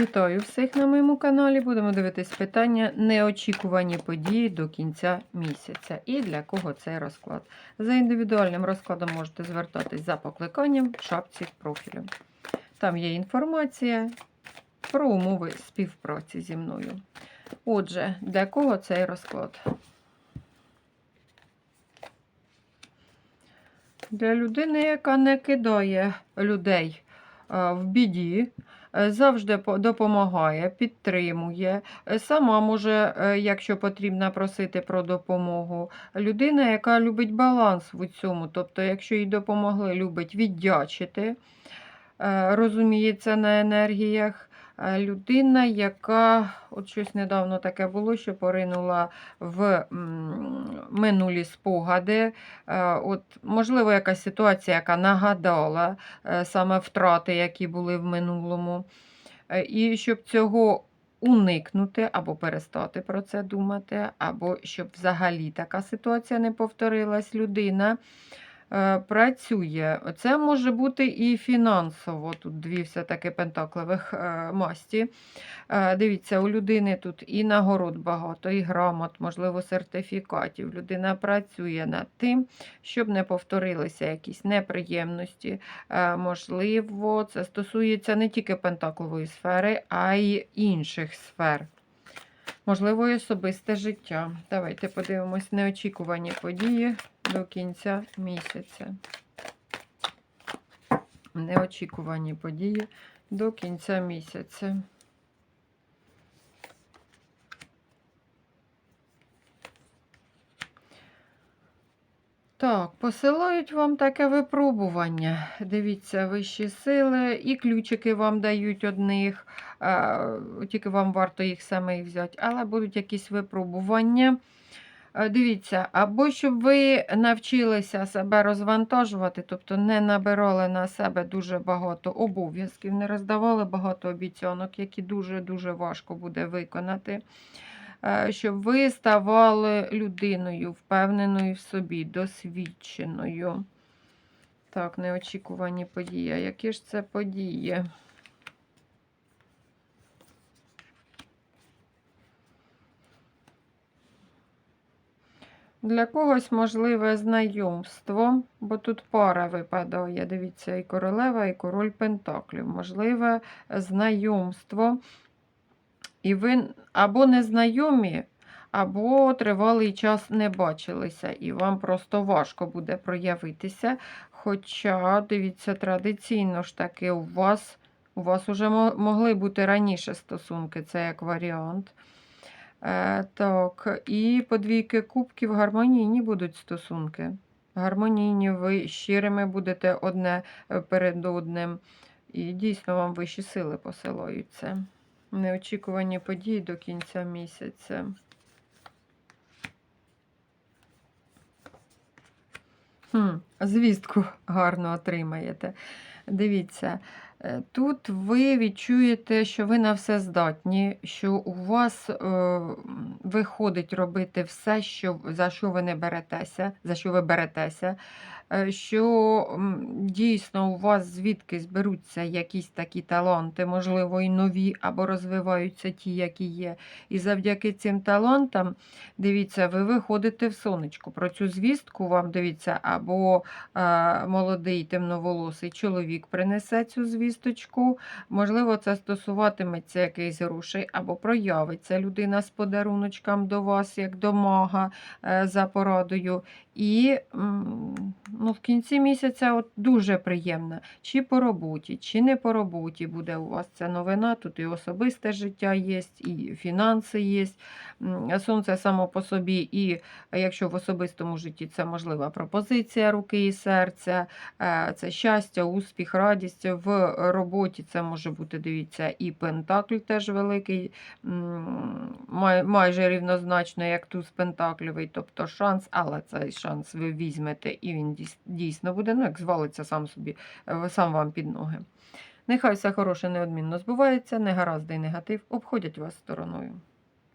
Вітаю всіх на моєму каналі. Будемо дивитись питання неочікувані події до кінця місяця. І для кого цей розклад. За індивідуальним розкладом можете звертатись за покликанням в шапці профілю. Там є інформація про умови співпраці зі мною. Отже, для кого цей розклад? Для людини, яка не кидає людей в біді, е, завжди допомагає, підтримує. Е, Сама може, е, якщо потрібно, просити про допомогу. Людина, яка любить баланс в цьому, тобто, якщо їй допомогли, любить віддячити, е, розуміється на енергіях. Е, Людина, яка от щось недавно таке було, що поринула в минулі спогади. Е, От, можливо, якась ситуація, яка нагадала е, саме втрати, які були в минулому. І щоб цього уникнути або перестати про це думати, або щоб взагалі така ситуація не повторилась, людина працює. Це може бути і фінансово. Тут дві все-таки пентакливих е, масті. Е, Дивіться, у людини тут і нагород багато, і грамот, можливо, сертифікатів. Людина працює над тим, щоб не повторилися якісь неприємності. Е, Можливо, це стосується не тільки пентаклової сфери, а й інших сфер. Можливо, і особисте життя. Давайте подивимось неочікувані події до кінця місяця. Неочікувані події до кінця місяця. Так, посилають вам таке випробування. Дивіться, вищі сили, і ключики вам дають одних, тільки вам варто їх саме взяти, але будуть якісь випробування. Е, Дивіться, або щоб ви навчилися себе розвантажувати, тобто не набирали на себе дуже багато обов'язків, не роздавали багато обіцянок, які дуже-дуже важко буде виконати. Е, Щоб ви ставали людиною, впевненою в собі, досвідченою. Так, неочікувані події. Які ж це події? Для когось можливе знайомство, бо тут пара випадає. Дивіться, і королева, і король Пентаклів. Можливе знайомство. І ви або незнайомі, або тривалий час не бачилися, і вам просто важко буде проявитися. Хоча, дивіться, традиційно ж таки у вас, у вас вже могли бути раніше стосунки, це як варіант. Е, так, і по двійки кубків гармонійні будуть стосунки. Гармонійні, ви щирими будете одне е, перед одним. І дійсно вам вищі сили посилають це. Неочікувані події до кінця місяця. Хм, звістку гарно отримаєте. Дивіться, тут ви відчуєте, що ви на все здатні, що у вас е, виходить робити все, що, за що ви не беретеся, за що ви беретеся, е, що дійсно у вас звідкись беруться якісь такі таланти, можливо, і нові, або розвиваються ті, які є. І завдяки цим талантам, дивіться, ви виходите в сонечко. Про цю звістку вам дивіться, або е, молодий темноволосий чоловік принесе цю звісточку. Можливо, це стосуватиметься якихось грошей, або проявиться людина з подаруночком до вас, як до мага е, за порадою. І ну, в кінці місяця от дуже приємно, чи по роботі, чи не по роботі буде у вас ця новина. Тут і особисте життя є, і фінанси є. Сонце само по собі, і якщо в особистому житті це можлива пропозиція руки і серця, е, це щастя, успіх, радість. В роботі це може бути, дивіться, і пентакль теж великий, майже рівнозначно, як туз пентаклівий, тобто шанс, але цей шанс ви візьмете, і він дійс- дійсно буде, ну, як звалиться сам собі, е, сам вам під ноги. Нехай все хороше неодмінно збувається, негаразди і негатив обходять вас стороною.